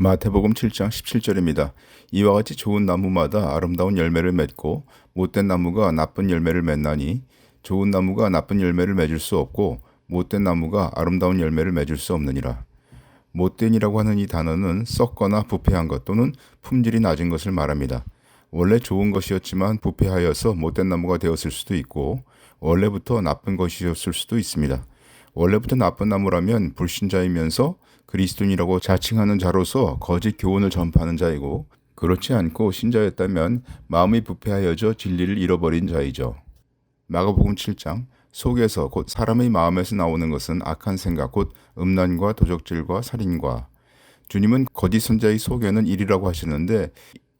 마태복음 7장 17절입니다. 이와 같이 좋은 나무마다 아름다운 열매를 맺고 못된 나무가 나쁜 열매를 맺나니 좋은 나무가 나쁜 열매를 맺을 수 없고 못된 나무가 아름다운 열매를 맺을 수 없느니라. 못된이라고 하는 이 단어는 썩거나 부패한 것 또는 품질이 낮은 것을 말합니다. 원래 좋은 것이었지만 부패하여서 못된 나무가 되었을 수도 있고 원래부터 나쁜 것이었을 수도 있습니다. 원래부터 나쁜 나무라면 불신자이면서 그리스도인이라고 자칭하는 자로서 거짓 교훈을 전파하는 자이고 그렇지 않고 신자였다면 마음이 부패하여져 진리를 잃어버린 자이죠. 마가복음 7장 속에서 곧 사람의 마음에서 나오는 것은 악한 생각 곧 음란과 도적질과 살인과 주님은 거짓 선자의 속에는 일이라고 하시는데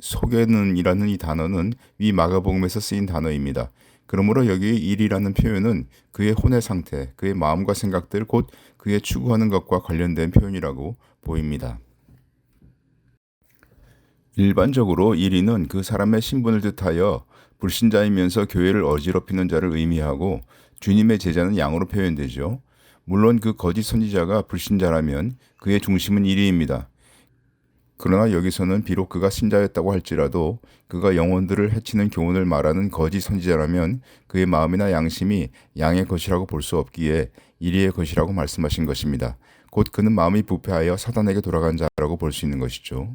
속에는이라는 이 단어는 위 마가복음에서 쓰인 단어입니다. 그러므로 여기 일이라는 표현은 그의 혼의 상태, 그의 마음과 생각들 곧 그의 추구하는 것과 관련된 표현이라고 보입니다. 일반적으로 일이는 그 사람의 신분을 뜻하여 불신자이면서 교회를 어지럽히는 자를 의미하고 주님의 제자는 양으로 표현되죠. 물론 그 거짓 선지자가 불신자라면 그의 중심은 일이입니다. 그러나 여기서는 비록 그가 신자였다고 할지라도 그가 영혼들을 해치는 교훈을 말하는 거짓 선지자라면 그의 마음이나 양심이 양의 것이라고 볼 수 없기에 이리의 것이라고 말씀하신 것입니다. 곧 그는 마음이 부패하여 사단에게 돌아간 자라고 볼 수 있는 것이죠.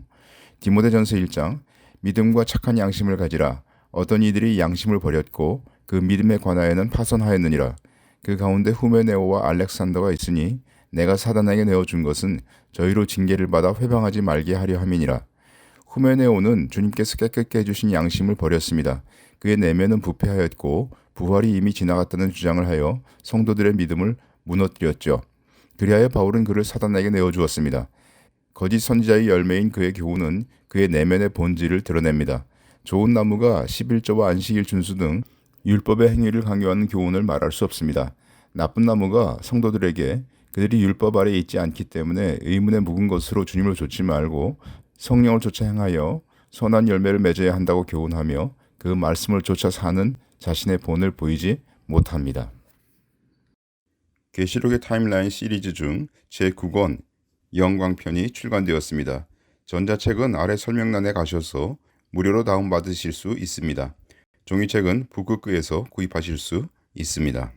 디모데전서 1장 믿음과 착한 양심을 가지라 어떤 이들이 양심을 버렸고 그 믿음에 관하여는 파선하였느니라 그 가운데 후메네오와 알렉산더가 있으니 내가 사단에게 내어준 것은 저희로 징계를 받아 회방하지 말게 하려 함이니라. 후메네오는 주님께서 깨끗게 해주신 양심을 버렸습니다. 그의 내면은 부패하였고 부활이 이미 지나갔다는 주장을 하여 성도들의 믿음을 무너뜨렸죠. 그리하여 바울은 그를 사단에게 내어주었습니다. 거짓 선지자의 열매인 그의 교훈은 그의 내면의 본질을 드러냅니다. 좋은 나무가 11조와 안식일 준수 등 율법의 행위를 강요하는 교훈을 말할 수 없습니다. 나쁜 나무가 성도들에게 그들이 율법 아래 있지 않기 때문에 의문에 묵은 것으로 주님을 좇지 말고 성령을 쫓아 행하여 선한 열매를 맺어야 한다고 교훈하며 그 말씀을 쫓아 사는 자신의 본을 보이지 못합니다. 계시록의 타임라인 시리즈 중 제9권 영광편이 출간되었습니다. 전자책은 아래 설명란에 가셔서 무료로 다운받으실 수 있습니다. 종이책은 북극교에서 구입하실 수 있습니다.